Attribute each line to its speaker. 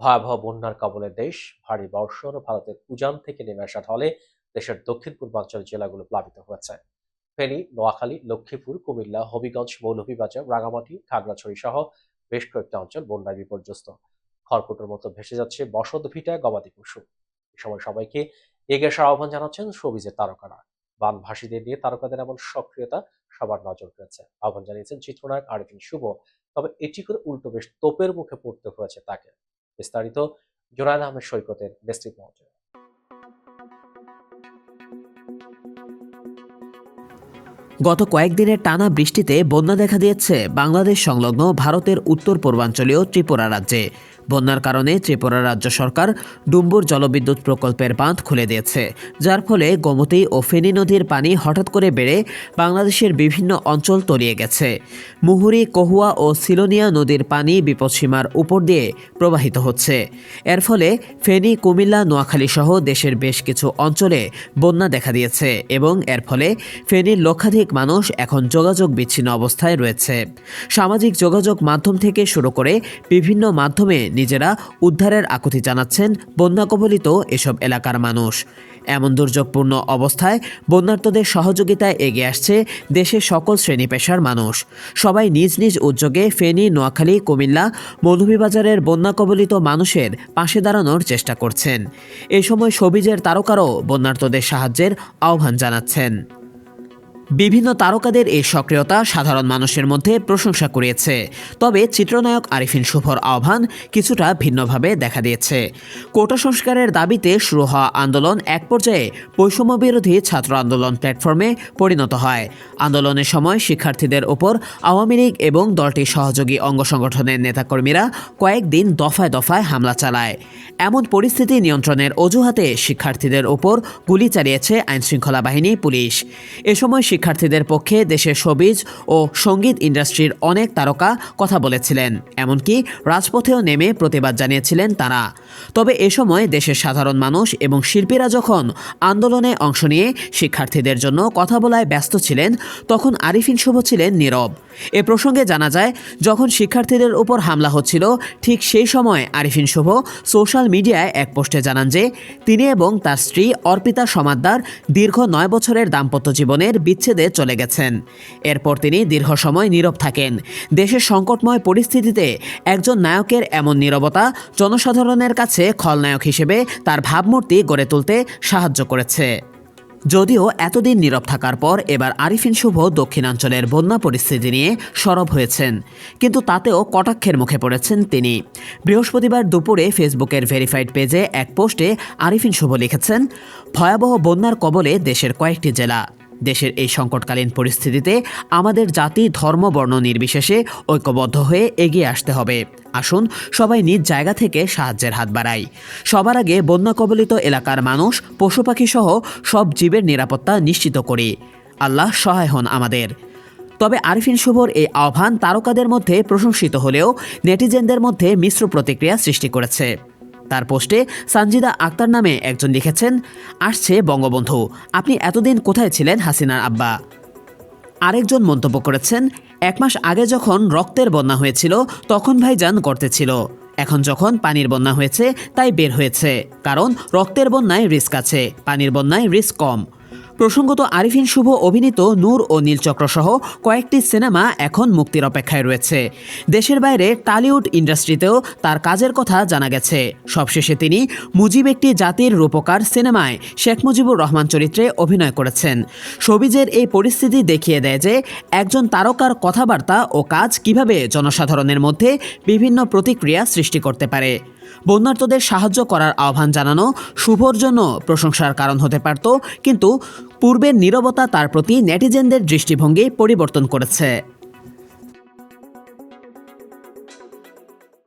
Speaker 1: ভয়াবহ বন্যার কবলে দেশ, ভারী বর্ষণ ও ভারতের উজান থেকে নেমে আসা ঢলে দেশের দক্ষিণ পূর্বাঞ্চল জেলাগুলো প্লাবিত হয়েছে। ফেনী, নোয়াখালী, লক্ষ্মীপুর, কুমিল্লা, হবিগঞ্জ, মৌলভীবাজার, রাঙামাটি, খাগড়াছড়ি সহ বেশ কয়েকটি অঞ্চল বন্যায় বিপর্যস্ত। খড়কুটোর মতো ভেসে যাচ্ছে বসত ভিটা গবাদি পশু। এ সময় সবাইকে এগিয়ে আসার আহ্বান জানাচ্ছেন সবিজের তারকারা। বানভাসীদের নিয়ে তারকাদের এমন সক্রিয়তা সবার নজর কেড়েছে আহ্বান জানিয়েছেন চিত্রনায়ক আরিফিন শুভ, তবে এটি করে উল্টো বেশ তোপের মুখে পড়তে হয়েছে তাকে। বিস্তারিত জোনায়দ আহমেদ সৈকতের বিস্তৃত রিপোর্টে
Speaker 2: গত কয়েকদিনের টানা বৃষ্টিতে বন্যা দেখা দিয়েছে বাংলাদেশ সংলগ্ন ভারতের উত্তর পূর্বাঞ্চলীয় ত্রিপুরা রাজ্যে। বন্যার কারণে ত্রিপুরা রাজ্য সরকার ডুম্বুর জলবিদ্যুৎ প্রকল্পের বাঁধ খুলে দিয়েছে, যার ফলে গোমতী ও ফেনী নদীর পানি হঠাৎ করে বেড়ে বাংলাদেশের বিভিন্ন অঞ্চল তলিয়ে গেছে। মুহুরী, কহুয়া ও সিলোনিয়া নদীর পানি বিপদসীমার উপর দিয়ে প্রবাহিত হচ্ছে। এর ফলে ফেনী, কুমিল্লা, নোয়াখালী সহ দেশের বেশ কিছু অঞ্চলে বন্যা দেখা দিয়েছে এবং এর ফলে ফেনীর লক্ষাধিক মানুষ এখন যোগাযোগ বিচ্ছিন্ন অবস্থায় রয়েছে। সামাজিক যোগাযোগ মাধ্যম থেকে শুরু করে বিভিন্ন মাধ্যমে নিজেরা উদ্ধারের আকুতি জানাচ্ছেন বন্যা কবলিত এসব এলাকার মানুষ। এমন দুর্যোগপূর্ণ অবস্থায় বন্যার্তদের সহযোগিতায় এগিয়ে আসছে দেশের সকল শ্রেণি পেশার মানুষ। সবাই নিজ নিজ উদ্যোগে ফেনী, নোয়াখালী, কুমিল্লা, মৌলভীবাজারের বন্যা কবলিত মানুষের পাশে দাঁড়ানোর চেষ্টা করছেন। এ সময় সবিজের তারকারও বন্যার্তদের সাহায্যের আহ্বান জানাচ্ছেন। বিভিন্ন তারকাদের এই সক্রিয়তা সাধারণ মানুষের মধ্যে প্রশংসা কুড়িয়েছে। তবে চিত্রনায়ক আরিফিন শুভর আহ্বান কিছুটা ভিন্নভাবে দেখা দিয়েছে। কোটা সংস্কারের দাবিতে শুরু হওয়া আন্দোলন এক পর্যায়ে বৈষম্য বিরোধী ছাত্র আন্দোলন প্ল্যাটফর্মে পরিণত হয়। আন্দোলনের সময় শিক্ষার্থীদের ওপর আওয়ামী লীগ এবং দলটির সহযোগী অঙ্গ সংগঠনের নেতাকর্মীরা কয়েকদিন দফায় দফায় হামলা চালায়। এমন পরিস্থিতি নিয়ন্ত্রণের অজুহাতে শিক্ষার্থীদের ওপর গুলি চালিয়েছে আইনশৃঙ্খলা বাহিনী পুলিশ। এ সময় শিক্ষার্থীদের পক্ষে দেশের সবিজ ও সংগীত ইন্ডাস্ট্রির অনেক তারকা কথা বলেছিলেন। এমনকি রাজপথেও নেমে প্রতিবাদ জানিয়েছিলেন তারা। তবে এ সময় দেশের সাধারণ মানুষ এবং শিল্পীরা যখন আন্দোলনে অংশ নিয়ে শিক্ষার্থীদের জন্য কথা বলায় ব্যস্ত ছিলেন, তখন আরিফিন শুভ ছিলেন নীরব। এ প্রসঙ্গে জানা যায়, যখন শিক্ষার্থীদের উপর হামলা হচ্ছিল, ঠিক সেই সময় আরিফিন শুভ সোশ্যাল মিডিয়ায় এক পোস্টে জানান যে, তিনি এবং তার স্ত্রী অর্পিতা সমাদ্দার দীর্ঘ নয় বছরের দাম্পত্য জীবনের বিচ্ছেদে চলে গেছেন। এরপর তিনি দীর্ঘ সময় নীরব থাকেন। দেশের সংকটময় পরিস্থিতিতে একজন নায়কের এমন নীরবতা জনসাধারণের কাছে খলনায়ক হিসেবে তার ভাবমূর্তি গড়ে তুলতে সাহায্য করেছে। যদিও এতদিন নীরব থাকার পর এবার আরিফিন শুভ দক্ষিণাঞ্চলের বন্যা পরিস্থিতি নিয়ে সরব হয়েছেন। কিন্তু তাতেও কটাক্ষের মুখে পড়েছেন তিনি। বৃহস্পতিবার দুপুরে ফেসবুকের ভেরিফাইড পেজে এক পোস্টে আরিফিন শুভ লিখেছেন, ভয়াবহ বন্যার কবলে দেশের কয়েকটি জেলা দেশের এই সংকটকালীন পরিস্থিতিতে আমাদের জাতি, ধর্ম, বর্ণ নির্বিশেষে ঐক্যবদ্ধ হয়ে এগিয়ে আসতে হবে। আসুন, সবাই নিজ জায়গা থেকে সাহায্যের হাত বাড়াই। সবার আগে বন্যা কবলিত এলাকার মানুষ পশু পাখি সহ সব জীবের নিরাপত্তা নিশ্চিত করি। আল্লাহ সহায় হন আমাদের। তবে আরিফিন শুভর এই আহ্বান তারকাদের মধ্যে প্রশংসিত হলেও নেটিজেনদের মধ্যে মিশ্র প্রতিক্রিয়া সৃষ্টি করেছে। তার পোস্টে সানজিদা আক্তার নামে একজন লিখেছেন, আসছে বঙ্গবন্ধু, আপনি এতদিন কোথায় ছিলেন হাসিনার আব্বা? আরেকজন মন্তব্য করেছেন, এক মাস আগে যখন রক্তের বন্যা হয়েছিল, তখন ভাইজান গর্তে ছিল। এখন যখন পানির বন্যা হয়েছে, তাই বের হয়েছে। কারণ রক্তের বন্যায় রিস্ক আছে, পানির বন্যায় রিস্ক কম। প্রসঙ্গত আরিফিন শুভ অভিনীত নূর ও নীলচক্র সহ কয়েকটি সিনেমা এখন মুক্তির অপেক্ষায় রয়েছে। দেশের বাইরে টালিউড ইন্ডাস্ট্রিতেও তার কাজের কথা জানা গেছে। সবশেষে তিনি মুজিব একটি জাতির রূপকার সিনেমায় শেখ মুজিবুর রহমান চরিত্রে অভিনয় করেছেন। সবিজের এই পরিস্থিতি দেখিয়ে দেয় যে একজন তারকার কথাবার্তা ও কাজ কীভাবে জনসাধারণের মধ্যে বিভিন্ন প্রতিক্রিয়া সৃষ্টি করতে পারে। বন্যার্তদের সাহায্য করার আহ্বান জানানো শুভর জন্য প্রশংসার কারণ হতে পারত, কিন্তু পূর্বের নিরবতা তার প্রতি নেটিজেনদের দৃষ্টিভঙ্গি পরিবর্তন করেছে।